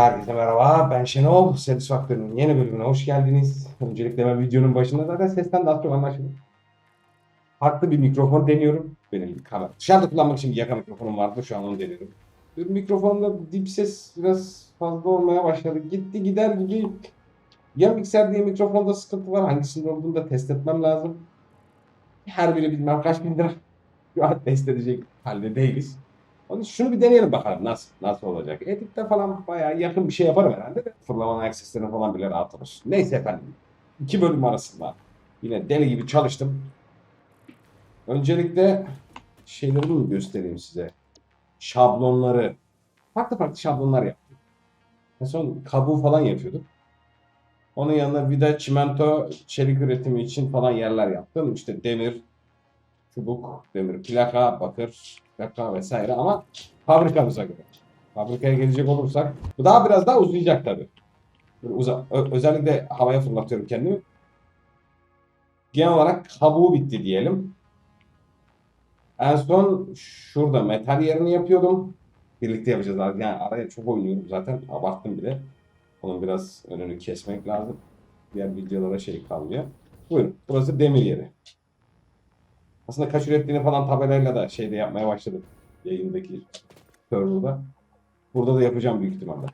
Herkese merhaba, ben Şenol. Servis Faktörü'nün yeni bölümüne hoş geldiniz. Öncelikle ben videonun başında zaten sesten az çok anlaşıldı. Farklı bir mikrofon deniyorum. Benim kamera. Dışarıda kullanmak için bir yaka mikrofonum vardı, şu an onu deniyorum. Bir mikrofonda dip ses biraz fazla olmaya başladı. Gitti gider gibi. Ya mikser diye mikrofonda sıkıntı var, hangisinde olduğunu da test etmem lazım. Her biri bilmem kaç bin lira. Şu an test edecek halde değiliz. Onun için şunu bir deneyelim bakalım nasıl nasıl olacak. Editte falan bayağı yakın bir şey yaparım herhalde de. Fırlama ayak seslerini falan bile rahat olur. Neyse efendim. İki bölüm arasında yine deli gibi çalıştım. Öncelikle şeyleri göstereyim size. Şablonları. Farklı farklı şablonlar yaptım. En son kabuğu falan yapıyorduk. Onun yanına vida, çimento, çelik üretimi için falan yerler yaptım. İşte demir, çubuk, demir, plaka, bakır, plaka vesaire ama fabrikamıza göre. Fabrikaya gelecek olursak bu daha biraz daha uzayacak tabii. Uza, özellikle havaya fırlatıyorum kendimi. Genel olarak kabuğu bitti diyelim. En son şurada metal yerini yapıyordum. Birlikte yapacağız artık. Yani araya çok oynuyorum zaten. Abarttım bile. Onun biraz önünü kesmek lazım. Diğer videolara şey kalmıyor. Buyurun. Burası demir yeri. Aslında kaç ürettiğini falan tabelayla da şeyde yapmaya başladım. Yayındaki serverda. Burada da yapacağım büyük ihtimalle.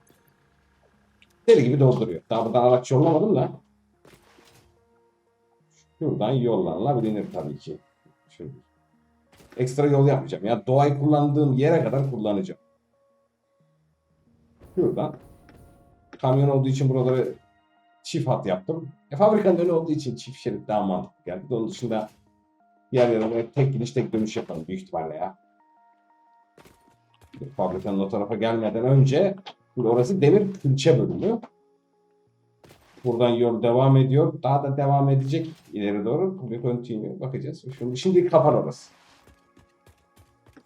Deli gibi dolduruyor. Daha buradan araç yollamadım da. Şuradan yollanılabilir tabii ki. Şöyle. Ekstra yol yapmayacağım. Ya doğayı kullandığım yere kadar kullanacağım. Şuradan. Kamyon olduğu için buraları çift hat yaptım. E, fabrikanın önü olduğu için çift şerit daha mantıklı geldi. Onun dışında Diğer yerlere tek gidiş tek dönüş yapalım büyük ihtimalle ya. Fabrikanın o tarafa gelmeden önce orası demir külçe bölümü. Buradan yol devam ediyor. Daha da devam edecek ileri doğru. Bir continue. Bakacağız. Şimdi, şimdi kapar orası.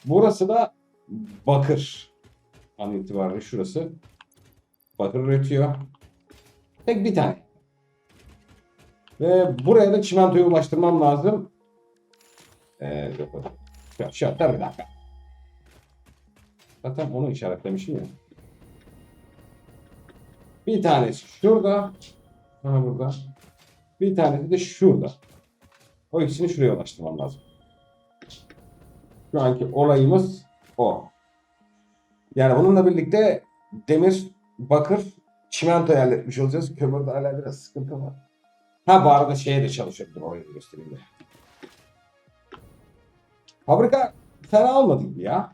Burası da bakır. An itibariyle şurası. Bakır üretiyor. Tek bir tane. Ve buraya da çimentoyu ulaştırmam lazım. Ee, yok yok. Yok şu dur bir dakika. Zaten onu işaretlemişim ya. Bir tanesi şurada. Ha burada. Bir tanesi de şurada. O ikisini şuraya ulaştırmam lazım. Şu anki olayımız o. Yani bununla birlikte demir, bakır, çimento halletmiş olacağız. Kömürde hala biraz sıkıntı var. Ha bu arada şeye de çalışıyordum orayı göstereyim de. Fabrika fena olmadı gibi ya.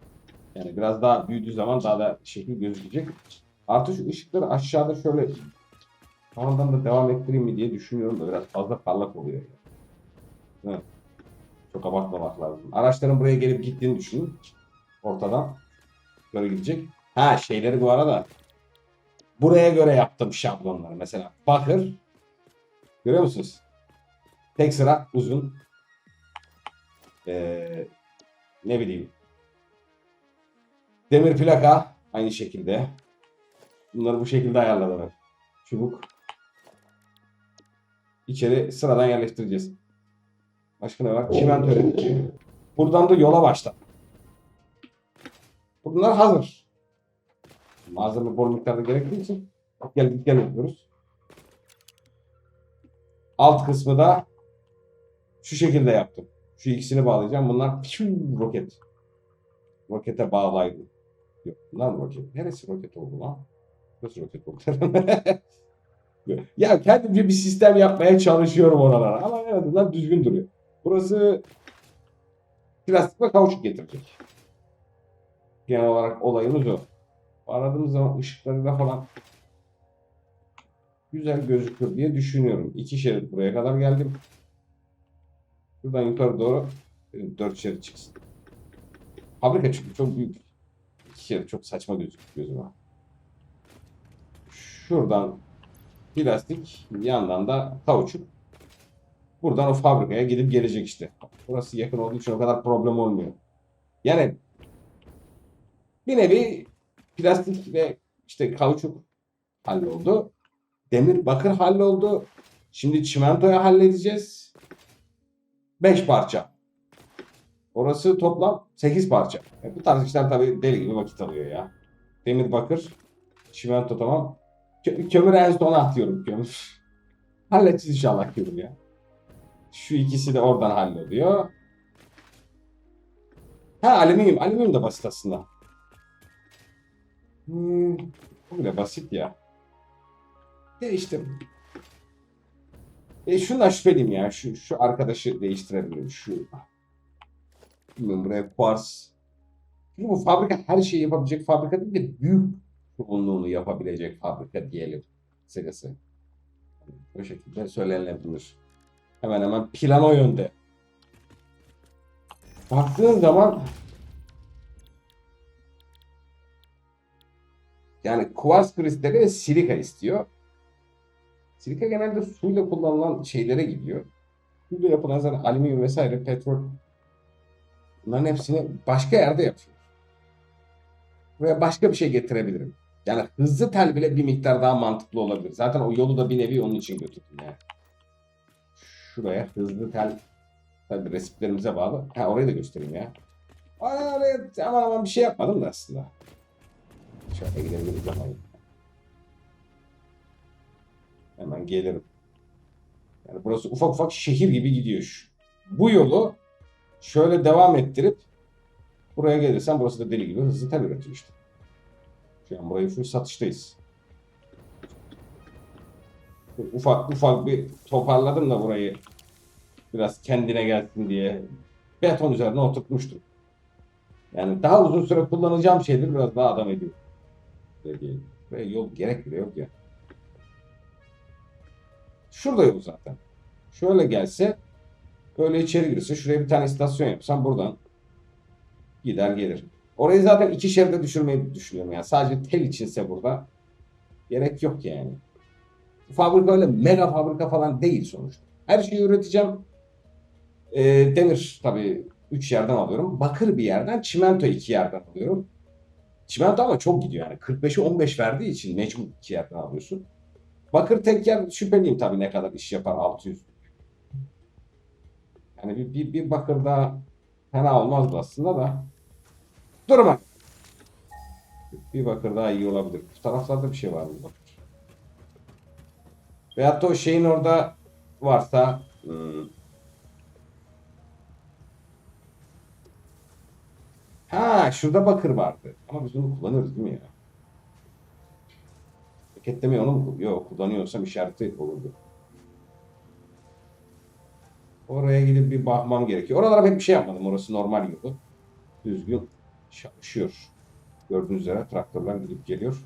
Yani biraz daha büyüdüğü zaman daha da şekil gözükecek. Artı şu ışıkları aşağıda şöyle tavandan da devam ettireyim mi diye düşünüyorum da biraz fazla parlak oluyor. Yani. Çok abartmamak lazım. Araçların buraya gelip gittiğini düşünün. Ortadan. Böyle gidecek. Ha şeyleri bu arada buraya göre yaptım şablonları. Mesela bakır görüyor musunuz? Tek sıra uzun. Ee, ne bileyim. Demir plaka aynı şekilde. Bunları bu şekilde ayarladım ben. Çubuk. İçeri sıradan yerleştireceğiz. Başka ne var? Çimento üretici. Buradan da yola başla. Bunlar hazır. Malzeme bol miktarda gerektiği için gel git gel yapıyoruz. Alt kısmı da şu şekilde yaptım. Şu ikisini bağlayacağım. Bunlar piu, roket. Rokete bağlaydım. Yok mı roket? Neresi roket oldu lan? Nasıl roket oldu? ya kendimce bir sistem yapmaya çalışıyorum oralara. Ama en azından düzgün duruyor. Burası plastik ve kauçuk getirecek. Genel olarak olayımız o. Aradığımız zaman ışıklarıyla falan güzel gözükür diye düşünüyorum. İki şerit buraya kadar geldim. Buradan yukarı doğru e, dört şerit çıksın. Fabrika çünkü çok büyük. İki şerit çok saçma gözüküyor gözüme. Şuradan plastik, yandan da kauçuk. Buradan o fabrikaya gidip gelecek işte. Burası yakın olduğu için o kadar problem olmuyor. Yani bir nevi plastik ve işte kauçuk halloldu. Demir bakır halloldu. Şimdi çimentoyu halledeceğiz. 5 parça. Orası toplam 8 parça. E, bu tarz işler tabii deli gibi vakit alıyor ya. Demir bakır, Çimento tamam. Kö kömür en sona atıyorum kömür. Halledeceğiz inşallah kömür ya. Şu ikisi de oradan halloluyor. Ha alüminyum. Alüminyum da basit aslında. Hmm, bu bile basit ya. Değiştim. E şundan şüpheliyim ya. Şu, şu arkadaşı değiştirebilirim. Şu. Bilmiyorum buraya quartz. Çünkü bu fabrika her şeyi yapabilecek fabrika değil de büyük çoğunluğunu yapabilecek fabrika diyelim. Kısacası. O şekilde söylenilebilir. Hemen hemen plan o yönde. Baktığın zaman yani kuars kristali ve silika istiyor. Silika genelde suyla kullanılan şeylere gidiyor. Suyla yapılan zaten alüminyum vesaire petrol bunların hepsini başka yerde yapıyor. Veya başka bir şey getirebilirim. Yani hızlı tel bile bir miktar daha mantıklı olabilir. Zaten o yolu da bir nevi onun için götürdüm yani. Şuraya hızlı tel tabii resiplerimize bağlı. Ha orayı da göstereyim ya. Aa, oraya aman aman bir şey yapmadım da aslında. Şöyle gidebiliriz ama. Hemen gelirim. Yani burası ufak ufak şehir gibi gidiyor. Bu yolu şöyle devam ettirip buraya gelirsen burası da deli gibi hızlı tel üretiyor işte. Şu an burayı full satıştayız. Ufak ufak bir toparladım da burayı biraz kendine gelsin diye beton üzerine oturtmuştum. Yani daha uzun süre kullanacağım şeyleri biraz daha adam ediyor. Böyle yol gerek bile yok ya. Şurada yol zaten. Şöyle gelse böyle içeri girse şuraya bir tane istasyon yapsam buradan gider gelir. Orayı zaten iki şeride düşürmeyi düşünüyorum yani. Sadece tel içinse burada gerek yok yani. Bu fabrika öyle mega fabrika falan değil sonuçta. Her şeyi üreteceğim. Ee, demir tabii 3 yerden alıyorum. Bakır bir yerden, çimento 2 yerden alıyorum. Çimento ama çok gidiyor yani. 45'i 15 verdiği için mecbur 2 yerden alıyorsun. Bakır tek yer şüpheliyim tabii ne kadar iş yapar 600. Yani bir, bir, bir bakır daha fena olmazdı aslında da. Durma. Bir bakır daha iyi olabilir. Bu taraflarda bir şey var mı bakır? Veyahut da o şeyin orada varsa hmm. Ha şurada bakır vardı. Ama biz bunu kullanıyoruz değil mi ya? Paketlemeyi onu? Yok kullanıyorsam işareti olurdu. Oraya gidip bir bakmam gerekiyor. Oralara pek bir şey yapmadım. Orası normal yolu. Düzgün çalışıyor. Gördüğünüz üzere traktörler gidip geliyor.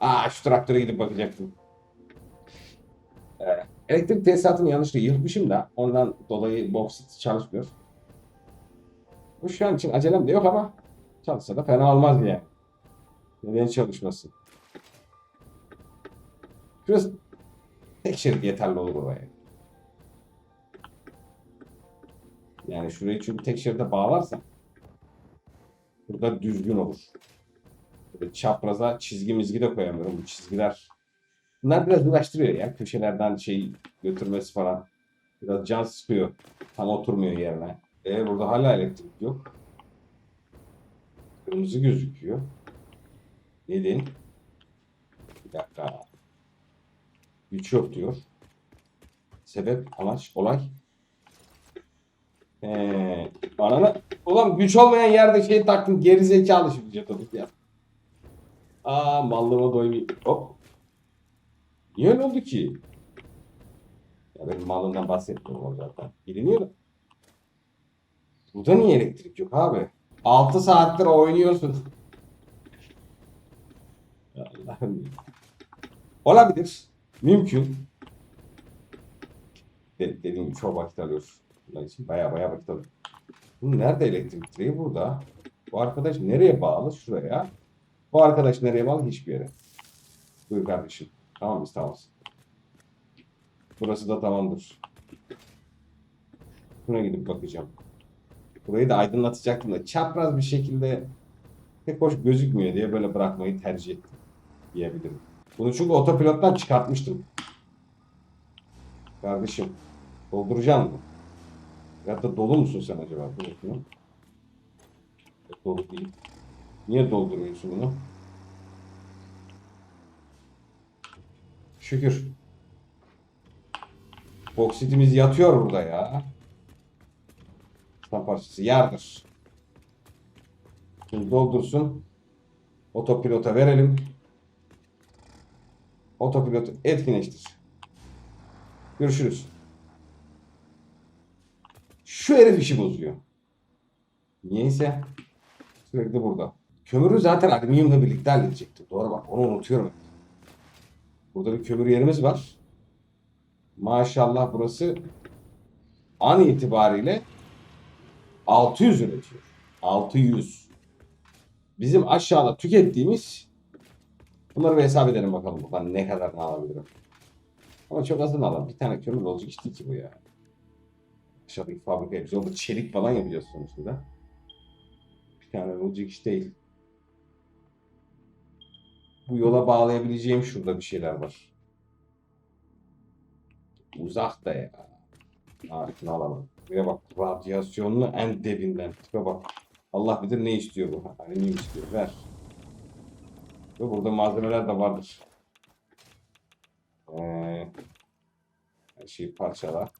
Aa şu traktöre gidip bakacaktım. Ee, elektrik tesisatını yanlışlıkla yırtmışım da ondan dolayı boksit çalışmıyor. Bu şu an için acelem de yok ama çalışsa da fena olmaz yani. Neden çalışmasın? Şurası tek şerit yeterli olur oraya. Yani şurayı çünkü tek şeride bağlarsan burada düzgün olur. Böyle çapraza çizgi mizgi de koyamıyorum. Bu çizgiler bunlar biraz uğraştırıyor ya. Köşelerden şey götürmesi falan. Biraz can sıkıyor. Tam oturmuyor yerine. E burada hala elektrik yok. Kırmızı gözüküyor. Neden? Bir dakika. Güç yok diyor. Sebep, amaç, olay. Ee, anana, ulan güç olmayan yerde şey taktın gerizekalı şimdi jetonik ya. Aa mallığıma doymayayım. Hop. Niye öyle oldu ki? Ya benim malımdan bahsetmiyorum o zaten. Biliniyor da. Burada niye elektrik yok abi? 6 saattir oynuyorsun. Allah'ım. Olabilir. Mümkün. De dediğim gibi çok vakit alıyor. Bunlar için baya baya vakit alıyor. Bu nerede elektrik direği? Burada. Bu arkadaş nereye bağlı? Şuraya. Bu arkadaş nereye bağlı? Hiçbir yere. Buyur kardeşim. Tamam mıyız? Tamamız. Burası da tamamdır. Şuna gidip bakacağım. Burayı da aydınlatacaktım da çapraz bir şekilde pek hoş gözükmüyor diye böyle bırakmayı tercih ettim diyebilirim. Bunu çünkü otopilottan çıkartmıştım. Kardeşim dolduracağım mı? Ya da dolu musun sen acaba? Dur bakayım. Dolu değil. Niye doldurmuyorsun bunu? Şükür. Boksitimiz yatıyor burada ya. Aslan parçası yardır. Şimdi doldursun. Otopilota verelim. Otopilotu etkinleştir. Görüşürüz. Şu herif işi bozuyor. Niyeyse sürekli burada. Kömürü zaten alüminyumla birlikte halledecektim. Doğru bak onu unutuyorum. Burada bir kömür yerimiz var. Maşallah burası an itibariyle 600 üretiyor. 600. Bizim aşağıda tükettiğimiz bunları bir hesap edelim bakalım buradan ne kadar ne alabilirim. Ama çok azını alalım. Bir tane kömür olacak iş değil ki bu ya. Aşağıdaki fabrikaya biz orada çelik falan yapacağız sonuçta. Bir tane olacak iş değil. Bu yola bağlayabileceğim şurada bir şeyler var. Uzak da ya. Ha, şunu alalım. Buraya bak. Radyasyonlu en debinden. Tipe bak. Allah bilir ne istiyor bu. Alüminyum istiyor. Ver. Ve burada malzemeler de vardır. Ee, her şeyi parçala.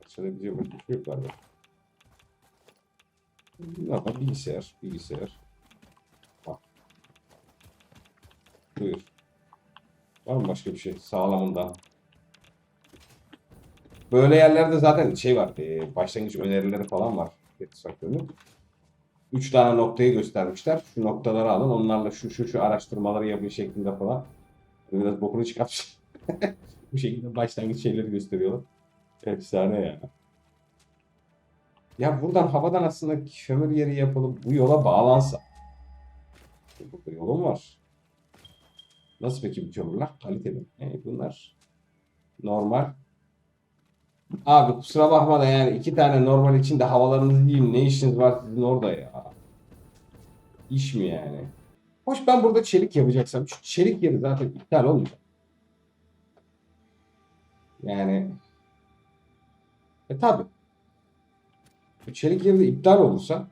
Parçalayabileceğim bir şey yok galiba. Bunlar da bilgisayar, bilgisayar. Bak. Buyur. Var mı başka bir şey sağlamından? Böyle yerlerde zaten şey var, e, başlangıç önerileri falan var. Saklanıyor. 3 tane noktayı göstermişler. Şu noktaları alın. Onlarla şu şu şu araştırmaları yapın şeklinde falan. Biraz bokunu çıkartmış. Bu şekilde başlangıç şeyleri gösteriyorlar. Efsane ya. Ya buradan havadan aslında kömür yeri yapılıp bu yola bağlansa. Burada yolum var. Nasıl peki bu kömürler? Kaliteli. Yani bunlar normal. Abi kusura bakma da yani iki tane normal için de havalarınızı yiyeyim. Ne işiniz var sizin orada ya? İş mi yani? Hoş ben burada çelik yapacaksam şu çelik yeri zaten iptal olmayacak. Yani e tabi. Çelik yeri de iptal olursa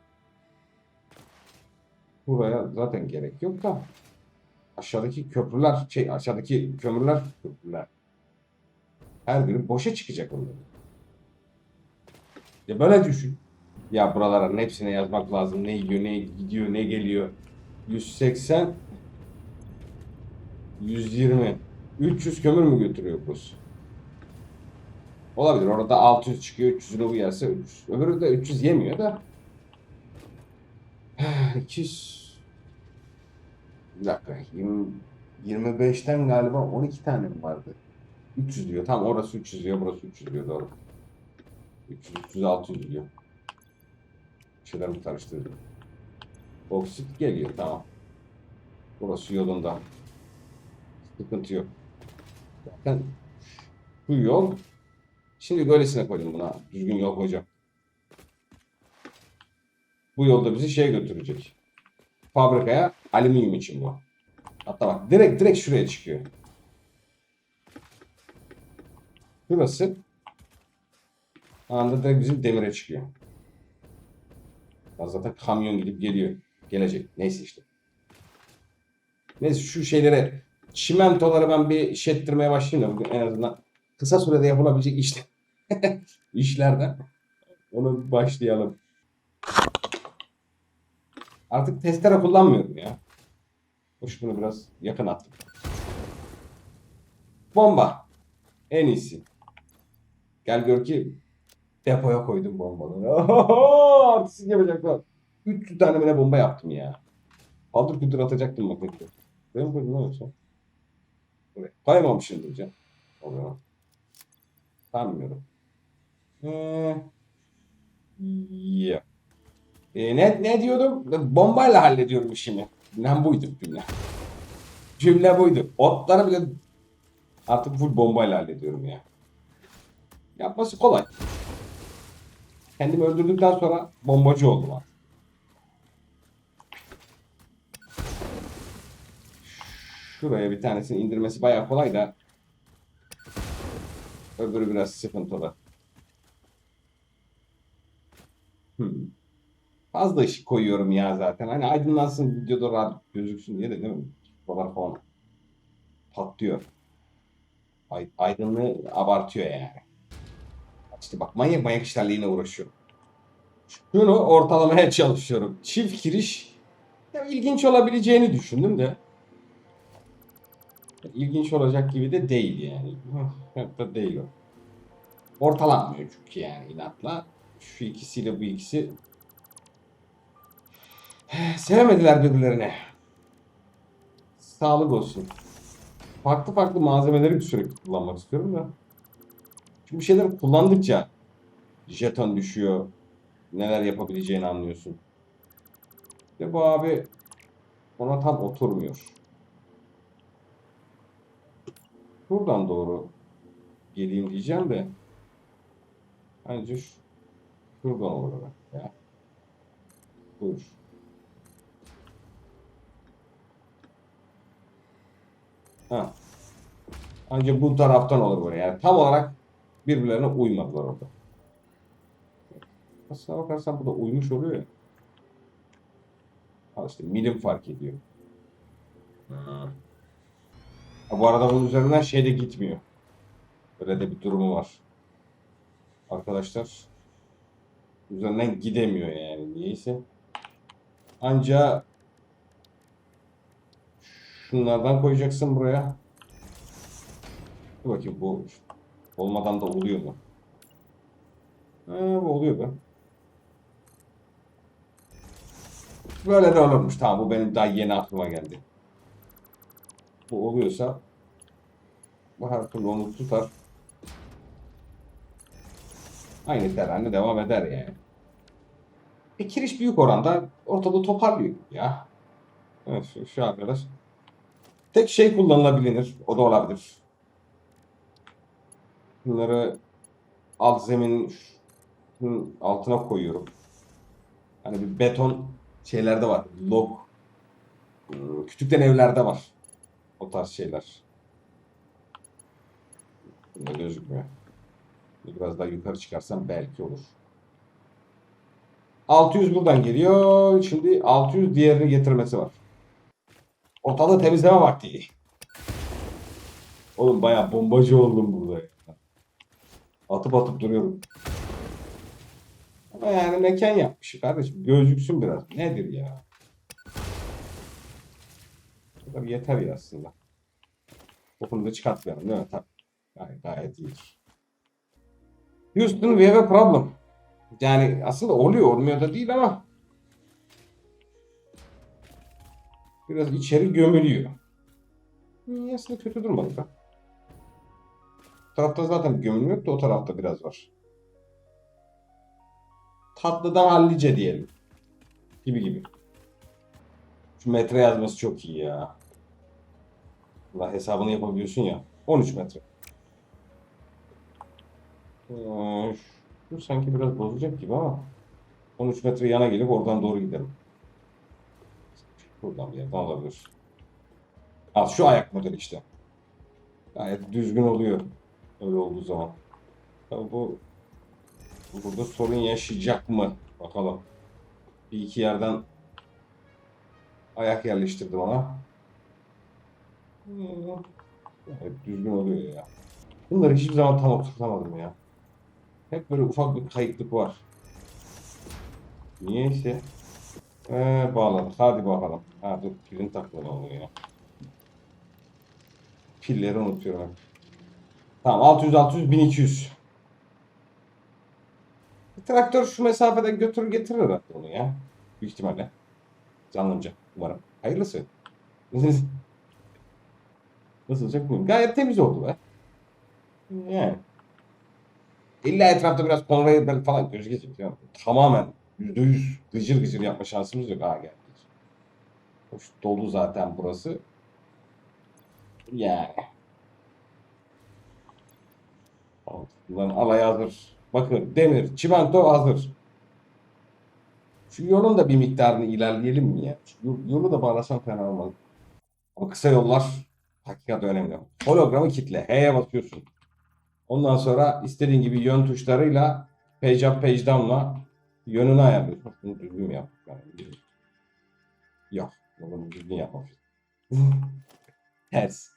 buraya zaten gerek yok da aşağıdaki köprüler şey aşağıdaki kömürler köprüler her biri boşa çıkacak onların. Ya böyle düşün. Ya buraların hepsine yazmak lazım. Ne yiyor, ne gidiyor, ne geliyor. 180 120 300 kömür mü götürüyor burası? Olabilir. Orada 600 çıkıyor. 300'ünü bu yerse 300. Öbürü de 300 yemiyor da. 200 Bir dakika. 20, 25'ten galiba 12 tane mi vardı? 300 diyor. Tamam orası 300 diyor. Burası 300 diyor. Doğru. 300, 300, 600 diyor. Bir şeyler mi karıştırdım? Oksit geliyor. Tamam. Burası yolunda. Sıkıntı yok. Zaten bu yol Şimdi böylesine koydum buna. Düzgün yol koyacağım. Bu yolda bizi şeye götürecek. Fabrikaya alüminyum için bu. Hatta bak direkt direkt şuraya çıkıyor. Burası anda direkt bizim demire çıkıyor. Ya zaten kamyon gidip geliyor. Gelecek. Neyse işte. Neyse şu şeylere çimentoları ben bir iş ettirmeye başlayayım da bugün en azından kısa sürede yapılabilecek işte işlerden onu başlayalım. Artık testere kullanmıyorum ya. Hoş bunu biraz yakın attım. Bomba. En iyisi. Gel gör ki depoya koydum bombaları. Artistik yapacaklar. 300 tane bile bomba yaptım ya. Paldır küldür atacaktım maketi. Ben mi koydum lan yoksa? Buraya. Koymamışımdır canım. Oluyor. Sanmıyorum. Ee. Ee, ne, ne diyordum? Bombayla hallediyorum işimi. Cümlem buydu cümle. Cümle buydu. Otları bile artık full bombayla hallediyorum ya. Yapması kolay. Kendimi öldürdükten sonra bombacı oldum artık. Şuraya bir tanesini indirmesi bayağı kolay da öbürü biraz sıkıntılı. Hmm. Fazla ışık koyuyorum ya zaten. Hani aydınlansın videoda rahat gözüksün diye de değil mi? Dolar falan. patlıyor. Ay, aydınlığı abartıyor yani. İşte bak manyak manyak işlerle uğraşıyorum. Şunu ortalamaya çalışıyorum. Çift giriş ya ilginç olabileceğini düşündüm de. İlginç olacak gibi de değil yani. Hatta değil o. Ortalanmıyor çünkü yani inatla. Şu ikisiyle bu ikisi sevemediler birbirlerine. Sağlık olsun. Farklı farklı malzemeleri sürekli kullanmak istiyorum da. Çünkü bir şeyler kullandıkça jeton düşüyor. Neler yapabileceğini anlıyorsun. Ve bu abi ona tam oturmuyor. Buradan doğru geleyim diyeceğim de bence şu, şuradan olur bak ya. Buyur. Ha. Ancak bu taraftan olur böyle. Yani tam olarak birbirlerine uymadılar orada. Aslına bakarsan bu da uymuş oluyor ya. Al işte milim fark ediyor. Ha, bu arada bunun üzerinden şey de gitmiyor. Böyle de bir durumu var. Arkadaşlar üzerinden gidemiyor yani niyeyse. Anca şunlardan koyacaksın buraya. Bakayım bu olmadan da oluyor mu? Ha, bu oluyor be. Böyle de olurmuş. Tamam bu benim daha yeni aklıma geldi. Bu oluyorsa bu her türlü onu tutar. Aynı terane devam eder yani. E, kiriş büyük oranda ortalığı toparlıyor ya. Evet şu, şu arkadaş. Tek şey kullanılabilir. O da olabilir. Bunları alt zemin altına koyuyorum. Hani bir beton şeylerde var. Log ıı, küçükten evlerde var. O tarz şeyler. Bunda gözükmüyor. Biraz daha yukarı çıkarsam belki olur. 600 buradan geliyor. Şimdi 600 diğerini getirmesi var. Ortalığı temizleme vakti. Oğlum bayağı bombacı oldum burada. Atıp atıp duruyorum. Ama yani mekan yapmış kardeşim. Gözüksün biraz. Nedir ya? Kadar yeter ya aslında. Topunu da çıkartmayalım değil mi? Tabii. Gayet, gayet iyidir. Houston we have a problem. Yani aslında oluyor olmuyor da değil ama biraz içeri gömülüyor. Hmm, aslında kötü durmadı da. Tarafta zaten gömülme yok da o tarafta biraz var. Tatlıdan hallice diyelim. Gibi gibi. Şu metre yazması çok iyi ya. Allah hesabını yapabiliyorsun ya. 13 metre. Ee, sanki biraz bozacak gibi ama 13 metre yana gelip oradan doğru gidelim. Buradan bir yerden alabilir. Al şu ayak modeli işte. Gayet düzgün oluyor. Öyle olduğu zaman. Tabii bu bu burada sorun yaşayacak mı? Bakalım. Bir iki yerden ayak yerleştirdim ona. Hmm, Gayet düzgün oluyor ya. Bunları hiçbir zaman tam oturtamadım ya. Hep böyle ufak bir kayıklık var. Niyeyse. Ee, bağladık. Hadi bakalım. Ha dur pilin takmalı oluyor ya. Pilleri unutuyorum. Tamam 600 600 1200. Bir traktör şu mesafeden götürür getirir herhalde onu ya. Büyük ihtimalle. Canlanacak umarım. Hayırlısı. Nasıl olacak bilmiyorum. Gayet temiz oldu be. Yani. İlla etrafta biraz böyle falan. Yani. Tamamen yüzde yüz gıcır gıcır yapma şansımız yok. Ha geldik. Hoş dolu zaten burası. Yani. Bunların alayı hazır. Bakın demir, çimento hazır. Şu yolun da bir miktarını ilerleyelim mi ya? Şu yol- yolu da bağlasam fena olmaz. Ama kısa yollar hakikaten önemli. Hologramı kitle. H'ye basıyorsun. Ondan sonra istediğin gibi yön tuşlarıyla page up page down'la yönünü ayarlıyorsun. Bunu düzgün mü yaptık? Yani? Yok. Bunu düzgün yapmamışız. Ters.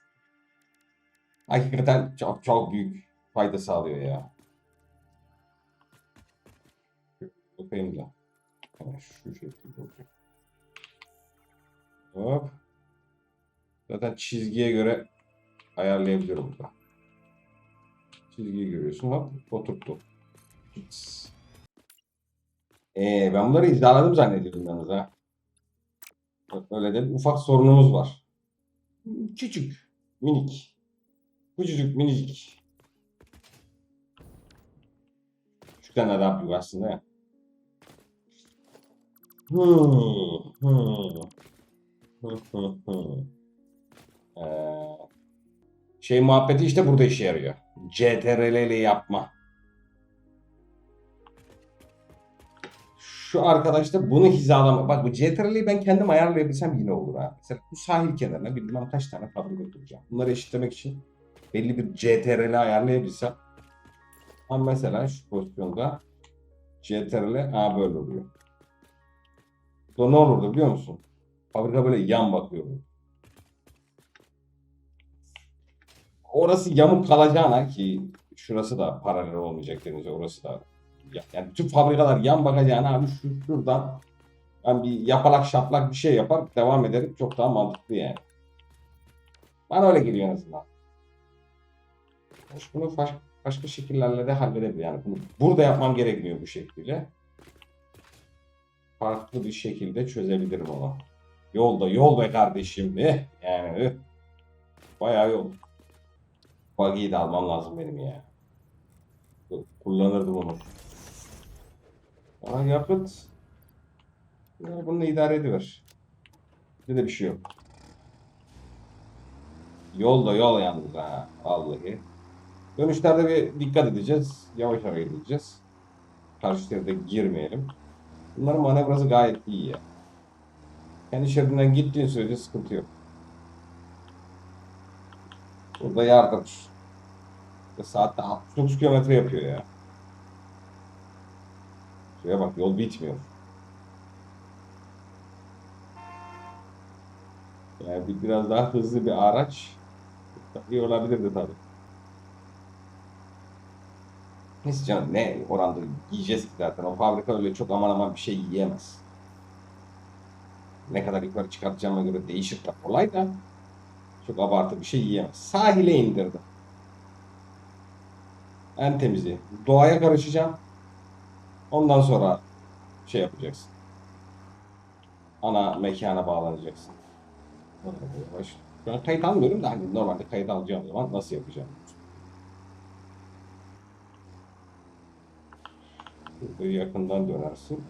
Hakikaten çok çok büyük fayda sağlıyor ya. Bakayım da. Hemen şu şekilde olacak. Hop. Zaten çizgiye göre ayarlayabiliyorum burada. Çizgiyi görüyorsun hop oturttu. Ee, ben bunları hizaladım zannediyorum yalnız ha. Öyle de ufak sorunumuz var. Küçük, minik. Küçücük, minicik. De daha büyük aslında ya. Hmm, hmm. Hı. Ee, şey muhabbeti işte burada işe yarıyor. CTRL ile yapma. Şu arkadaş da bunu hizalama. Bak bu CTRL'yi ben kendim ayarlayabilsem yine olur ha. Mesela bu sahil kenarına bilmem kaç tane fabrika kuracağım. Bunları eşitlemek için belli bir CTRL ayarlayabilsem. Ama mesela şu pozisyonda CTRL ha böyle oluyor. Bu ne olurdu biliyor musun? Fabrika böyle yan bakıyor. Orası yamuk kalacağına ki şurası da paralel olmayacak denize orası da ya- yani bütün fabrikalar yan bakacağına abi şu şuradan ben bir yapalak şaplak bir şey yapar devam ederim çok daha mantıklı yani. Bana öyle geliyor en azından. Bunu baş- başka şekillerle de halledebilir yani. Bunu burada yapmam gerekmiyor bu şekilde. Farklı bir şekilde çözebilirim onu. Yolda yol be kardeşim. Eh, yani eh. bayağı yol. Buggy'yi de almam lazım benim ya. Kullanırdım onu. Aa, yakıt. Ya bununla idare ediver. Bir de bir şey yok. Yol da yol yalnız ha. Vallahi. Dönüşlerde bir dikkat edeceğiz. Yavaş hareket edeceğiz. Karşı şeride girmeyelim. Bunların manevrası gayet iyi ya. Kendi şeridinden gittiğin sürece sıkıntı yok. Burada yardım. Saatte 69 kilometre yapıyor ya. Şuraya bak yol bitmiyor. Yani bir, biraz daha hızlı bir araç iyi olabilirdi tabii. Neyse canım ne oranda yiyeceğiz ki zaten. O fabrika öyle çok aman aman bir şey yiyemez. Ne kadar yukarı çıkartacağıma göre değişir tabii olay da. Çok abartı bir şey yiyemez. Sahile indirdim. En temizi. Doğaya karışacağım. Ondan sonra şey yapacaksın. Ana mekana bağlanacaksın. An kayıt almıyorum da hani normalde kayıt alacağım zaman nasıl yapacağım? Burada yakından dönersin.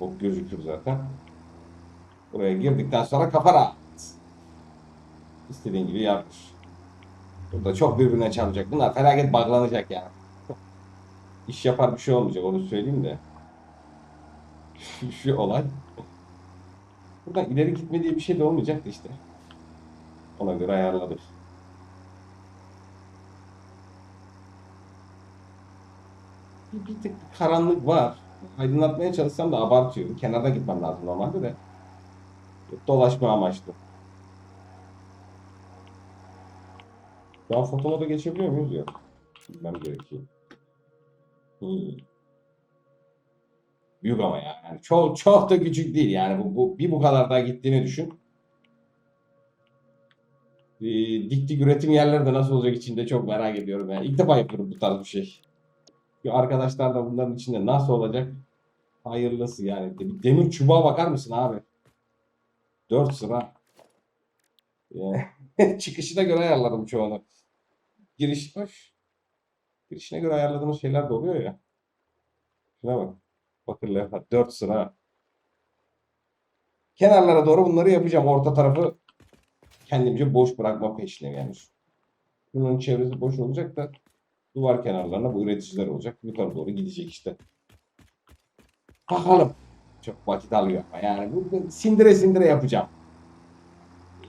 O gözükür zaten. Buraya girdikten sonra kafa rahat. İstediğin gibi yapmış. Burada çok birbirine çarpacak. Bunlar felaket bağlanacak yani. İş yapar bir şey olmayacak onu söyleyeyim de. Şu, olay. Buradan ileri gitme diye bir şey de olmayacaktı işte. Ona göre ayarladık. Bir, tık karanlık var. Aydınlatmaya çalışsam da abartıyorum. Kenarda gitmem lazım normalde de. Dolaşma amaçlı. An fotomoda geçebiliyor muyuz ya? Bilmem gerekiyor. Hmm. Büyük ama ya. Yani çok çok da küçük değil yani. Bu, bu bir bu kadar daha gittiğini düşün. Ee, dik dik üretim yerleri de nasıl olacak içinde çok merak ediyorum. Yani ilk defa yapıyorum bu tarz bir şey. Arkadaşlar da bunların içinde nasıl olacak? Hayırlısı yani. Bir demir çubuğa bakar mısın abi? Dört sıra. Çıkışına göre ayarladım çoğunu. Giriş hoş. Girişine göre ayarladığımız şeyler de oluyor ya. Şuna bak. Bakır levha. Dört sıra. Kenarlara doğru bunları yapacağım. Orta tarafı kendimce boş bırakma peşine yani. Bunun çevresi boş olacak da duvar kenarlarına bu üreticiler olacak. Yukarı doğru gidecek işte. Bakalım. Çok vakit alıyor ama yani bu sindire sindire yapacağım.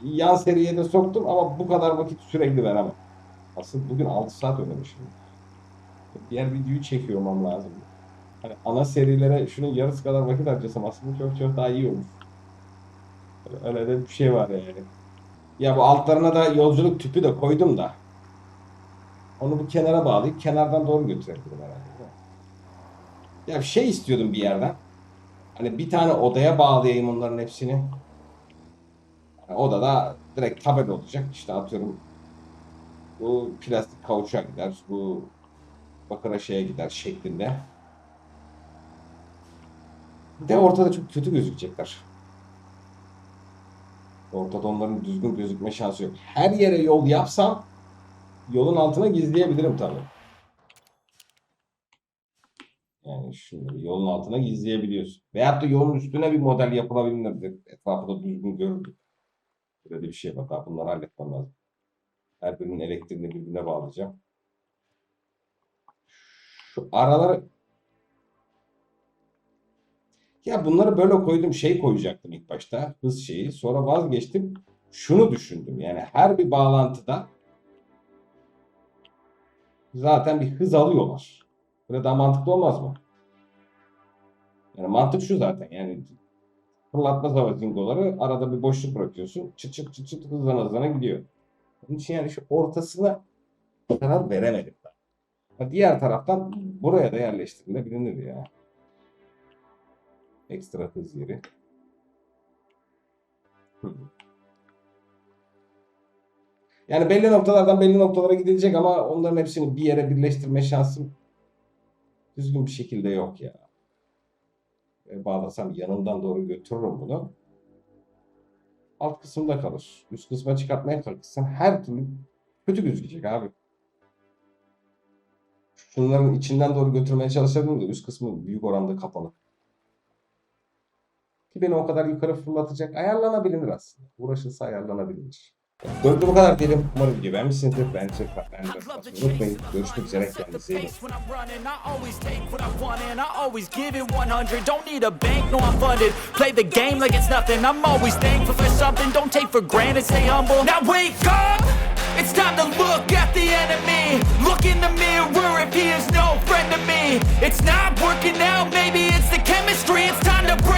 Yan seriye de soktum ama bu kadar vakit sürekli veremem. Aslında bugün 6 saat oynamışım. Diğer videoyu çekiyor olmam lazım. Hani ana serilere şunun yarısı kadar vakit harcasam aslında çok çok daha iyi olur. Öyle de bir şey var yani. Ya bu altlarına da yolculuk tüpü de koydum da. Onu bir kenara bağlayıp kenardan doğru götürebilirim herhalde. Ya bir şey istiyordum bir yerden. Hani bir tane odaya bağlayayım onların hepsini. Yani odada direkt tabela olacak. İşte atıyorum bu plastik kauçuğa gider. Bu bakıra şeye gider şeklinde. De ortada çok kötü gözükecekler. Ortada onların düzgün gözükme şansı yok. Her yere yol yapsam yolun altına gizleyebilirim tabii. Yani şunları yolun altına gizleyebiliyorsun. Veyahut da yolun üstüne bir model yapılabilir. Etrafı da düzgün görülür. Böyle bir şey bak. Bunları halletmem lazım. Her birinin elektriğini birbirine bağlayacağım. Şu araları ya bunları böyle koydum şey koyacaktım ilk başta hız şeyi sonra vazgeçtim şunu düşündüm yani her bir bağlantıda zaten bir hız alıyorlar. Böyle daha mantıklı olmaz mı? Yani mantık şu zaten yani fırlatma hava zingoları arada bir boşluk bırakıyorsun çıt çıt çıt çıt hızlan hızlana gidiyor. Onun için yani şu ortasına karar veremedim ben. Diğer taraftan buraya da yerleştirilebilir ya. Ekstra hız yeri. Hı. Yani belli noktalardan belli noktalara gidilecek ama onların hepsini bir yere birleştirme şansım düzgün bir şekilde yok ya. E, Bağlasam yanından doğru götürürüm bunu. Alt kısımda kalır. Üst kısma çıkartmaya kalkırsan her türlü kötü gözükecek abi. Şunların içinden doğru götürmeye çalışabilirim de üst kısmı büyük oranda kapalı. Ki beni o kadar yukarı fırlatacak ayarlanabilir aslında. Uğraşılsa ayarlanabilir. Bugün bu kadar diyelim. for video beğenmişsinizdir. Ben size beğenmeyi unutmayın. Görüşmek üzere. Kendinize iyi bakın. It's time to look at the enemy Look in the mirror if he is no friend to me It's not working out, maybe it's the chemistry It's time to break